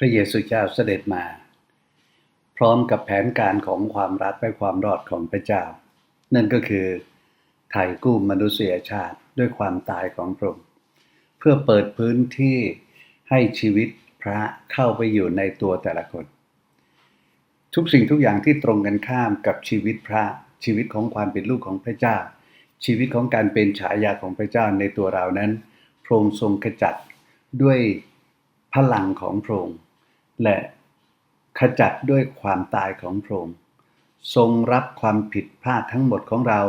พระเยซูเจ้าเสด็จมา พร้อมกับแผนการของความรักและความรอดของพระเจ้า นั่นก็คือไถ่กู้มนุษยชาติด้วยความตายของพระองค์เพื่อเปิดพื้นที่ให้ชีวิตพระเข้าไปอยู่ในตัวแต่ละคน ทุกสิ่งทุกอย่างที่ตรงกันข้ามกับชีวิตพระชีวิตของความเป็นลูกของพระเจ้า ชีวิตของการเป็นฉายาของพระเจ้าในตัวเรานั้นพระองค์ทรงขจัดด้วยพลังของพระองค์ และขจัดด้วยความตายของพระองค์ทรงรับความผิดพลาดทั้งหมดของเรา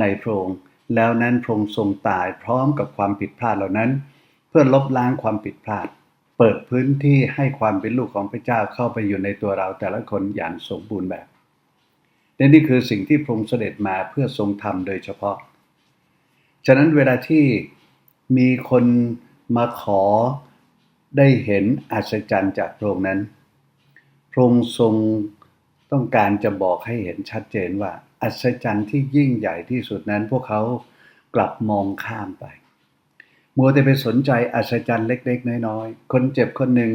ในพระองค์แล้วนั้นพระองค์ทรงตายพร้อมกับความผิดพลาดเหล่านั้น เพื่อลบล้างความผิดพลาด เปิดพื้นที่ให้ความเป็นลูกของพระเจ้าเข้าไปอยู่ในตัวเราแต่ละคนอย่างสมบูรณ์แบบและนี่คือสิ่งที่พระองค์เสด็จมาเพื่อทรงทำโดยเฉพาะ ฉะนั้นเวลาที่มีคนมาขอ ได้เห็นอัศจรรย์จากพระองค์นั้น พระองค์ทรงต้องการจะบอกให้เห็นชัดเจนว่า อัศจรรย์ที่ยิ่งใหญ่ที่สุดนั้น พวกเขากลับมองข้ามไป มัวแต่ไปสนใจอัศจรรย์เล็ก ๆ น้อยๆ คนเจ็บคนหนึ่ง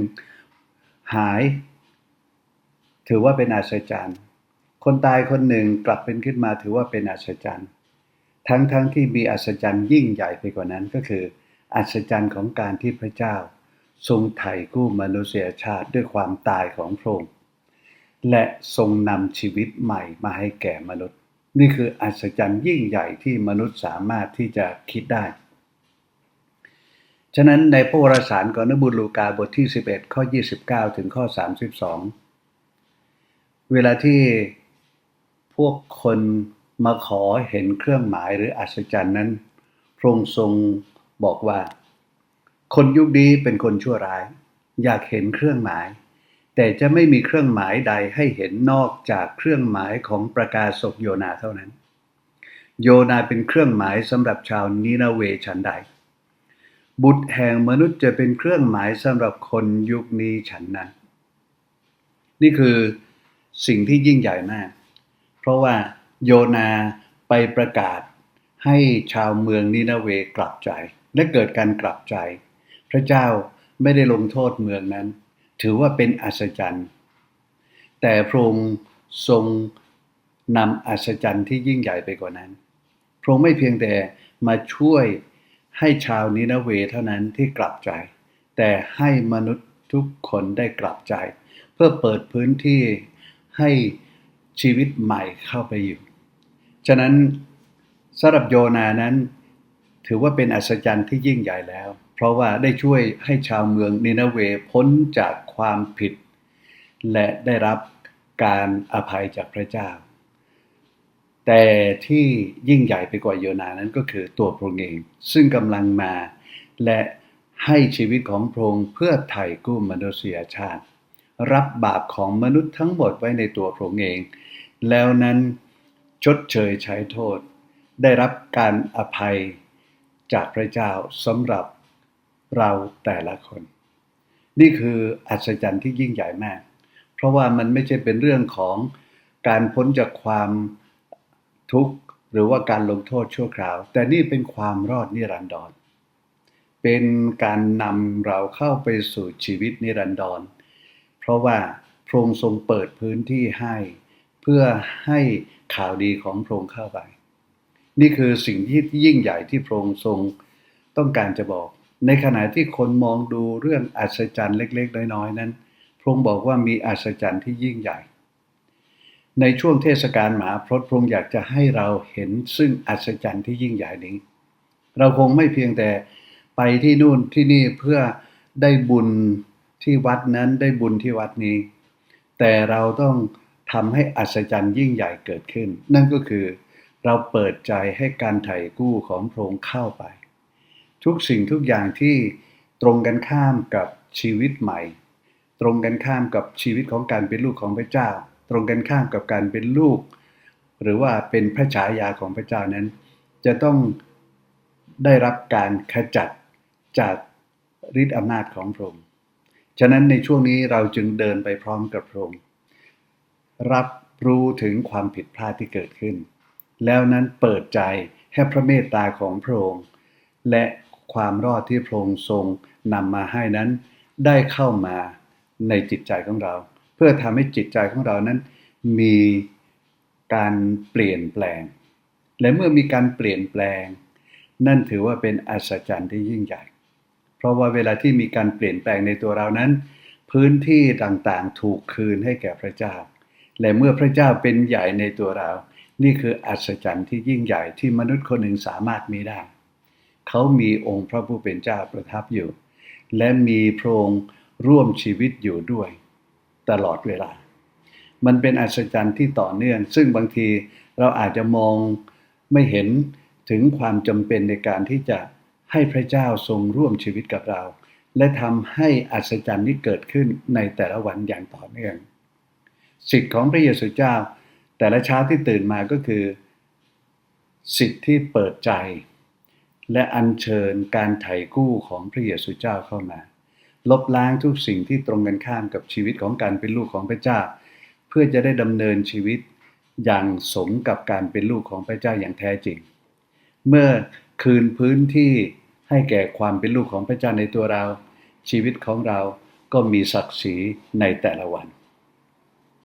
หาย ถือว่าเป็นอัศจรรย์ คนตายคนหนึ่งกลับเป็นขึ้นมาถือว่าเป็นอัศจรรย์ ทั้งๆทที่มีอัศจรรย์ยิ่งใหญ่ไปกว่านั้นก็คือ อัศจรรย์ของการที่พระเจ้า ทรงไถ่กู้มนุษยชาติด้วยความตายของพระองค์และทรงนำชีวิตใหม่มาให้แก่มนุษย์ นี่คืออัศจรรย์ยิ่งใหญ่ที่มนุษย์สามารถที่จะคิดได้ ฉะนั้นในพระวรสารก่อนนบุญลูกาบทที่ 11 ข้อ 29 ถึงข้อ 32 เวลาที่พวกคนมาขอเห็นเครื่องหมายหรืออัศจรรย์นั้น พระองค์ทรงบอกว่า คนยุคนี้เป็นคนชั่วร้าย อยากเห็นเครื่องหมาย แต่จะไม่มีเครื่องหมายใดให้เห็นนอกจากเครื่องหมายของประกาศกโยนาเท่านั้น โยนาเป็นเครื่องหมายสำหรับชาวนินาเวฉันใด บุตรแห่งมนุษย์จะเป็นเครื่องหมายสำหรับคนยุคนี้ฉันนั้น นี่คือสิ่งที่ยิ่งใหญ่มาก เพราะว่าโยนาไปประกาศให้ชาวเมืองนินาเวกลับใจ และเกิดการกลับใจ พระเจ้าไม่ได้ลงโทษเมืองนั้น ถือว่าเป็นอัศจรรย์ แต่พระองค์ทรงนำอัศจรรย์ที่ยิ่งใหญ่ไปกว่านั้น พระองค์ไม่เพียงแต่มาช่วยให้ชาวนินาเวเท่านั้นที่กลับใจ แต่ให้มนุษย์ทุกคนได้กลับใจ เพื่อเปิดพื้นที่ให้ชีวิตใหม่เข้าไปอยู่ ฉะนั้นสำหรับโยนานั้น ถือว่าเป็นอัศจรรย์ที่ยิ่งใหญ่แล้ว เพราะว่าได้ช่วยให้ชาวเมืองนินาเวพ้นจากความผิด และได้รับการอภัยจากพระเจ้า แต่ที่ยิ่งใหญ่ไปกว่าโยนานั้นก็คือตัวพระองค์เอง ซึ่งกำลังมา และให้ชีวิตของพระองค์เพื่อไถ่กู้มนุษยชาติ รับบาปของมนุษย์ทั้งหมดไว้ในตัวพระองค์เอง แล้วนั้นชดเชยใช้โทษ ได้รับการอภัย จากพระเจ้าสำหรับเราแต่ละคน นี่คืออัศจรรย์ที่ยิ่งใหญ่มาก เพราะว่ามันไม่ใช่เป็นเรื่องของการพ้นจากความทุกข์หรือว่าการลงโทษชั่วคราว แต่นี่เป็นความรอดนิรันดร เป็นการนำเราเข้าไปสู่ชีวิตนิรันดร เพราะว่าพระองค์ทรงเปิดพื้นที่ให้ เพื่อให้ข่าวดีของพระองค์เข้าไป นี่คือสิ่งที่ยิ่งใหญ่ที่พระองค์ทรงต้องการจะบอก ในขณะที่คนมองดูเรื่องอัศจรรย์เล็ก ๆ น้อยๆนั้น พระองค์บอกว่ามีอัศจรรย์ที่ยิ่งใหญ่ ในช่วงเทศกาลหมาพระพระองค์อยากจะให้เราเห็นซึ่งอัศจรรย์ที่ยิ่งใหญ่นี้ เราคงไม่เพียงแต่ไปที่นู่นที่นี่เพื่อได้บุญที่วัดนั้นได้บุญที่วัดนี้ แต่เราต้องทำให้อัศจรรย์ยิ่งใหญ่เกิดขึ้น นั่นก็คือ เราเปิดใจให้การไถ่กู้ของพระองค์เข้าไป ทุกสิ่งทุกอย่างที่ตรงกันข้ามกับชีวิตใหม่ ตรงกันข้ามกับชีวิตของการเป็นลูกของพระเจ้า ตรงกันข้ามกับการเป็นลูก หรือว่าเป็นพระฉายาของพระเจ้านั้น จะต้องได้รับการขจัดจากฤทธิอำนาจของพระองค์ฉะนั้นในช่วงนี้เราจึงเดินไปพร้อมกับพระองค์รับรู้ถึงความผิดพลาดที่เกิดขึ้น แล้วนั้นเปิดใจให้พระเมตตาของพระองค์ และความรอดที่พระองค์ทรงนำมาให้นั้น ได้เข้ามาในจิตใจของเรา เพื่อทำให้จิตใจของเรานั้น มีการเปลี่ยนแปลง และเมื่อมีการเปลี่ยนแปลง นั่นถือว่าเป็นอัศจรรย์ที่ยิ่งใหญ่ เพราะว่าเวลาที่มีการเปลี่ยนแปลงในตัวเรานั้น พื้นที่ต่างๆถูกคืนให้แก่พระเจ้า และเมื่อพระเจ้าเป็นใหญ่ในตัวเรา นี่คืออัศจรรย์ที่ยิ่งใหญ่ที่มนุษย์คนหนึ่งสามารถมีได้ เขามีองค์พระผู้เป็นเจ้าประทับอยู่ และมีพระองค์ร่วมชีวิตอยู่ด้วย ตลอดเวลา มันเป็นอัศจรรย์ที่ต่อเนื่อง ซึ่งบางทีเราอาจจะมองไม่เห็นถึงความจำเป็นในการที่จะให้พระเจ้าทรงร่วมชีวิตกับเรา และทำให้อัศจรรย์นี้เกิดขึ้นในแต่ละวันอย่างต่อเนื่อง สิทธิ์ของพระเยซูเจ้า แต่ละเช้าที่ตื่นมาก็คือ สิทธิ์ที่เปิดใจ และอัญเชิญการไถ่กู้ของพระเยซูเจ้าเข้ามา ลบล้างทุกสิ่งที่ตรงกันข้ามกับชีวิตของการเป็นลูกของพระเจ้า เพื่อจะได้ดำเนินชีวิตอย่างสมกับการเป็นลูกของพระเจ้าอย่างแท้จริง เมื่อคืนพื้นที่ให้แก่ความเป็นลูกของพระเจ้าในตัวเรา ชีวิตของเราก็มีศักดิ์ศรีในแต่ละวัน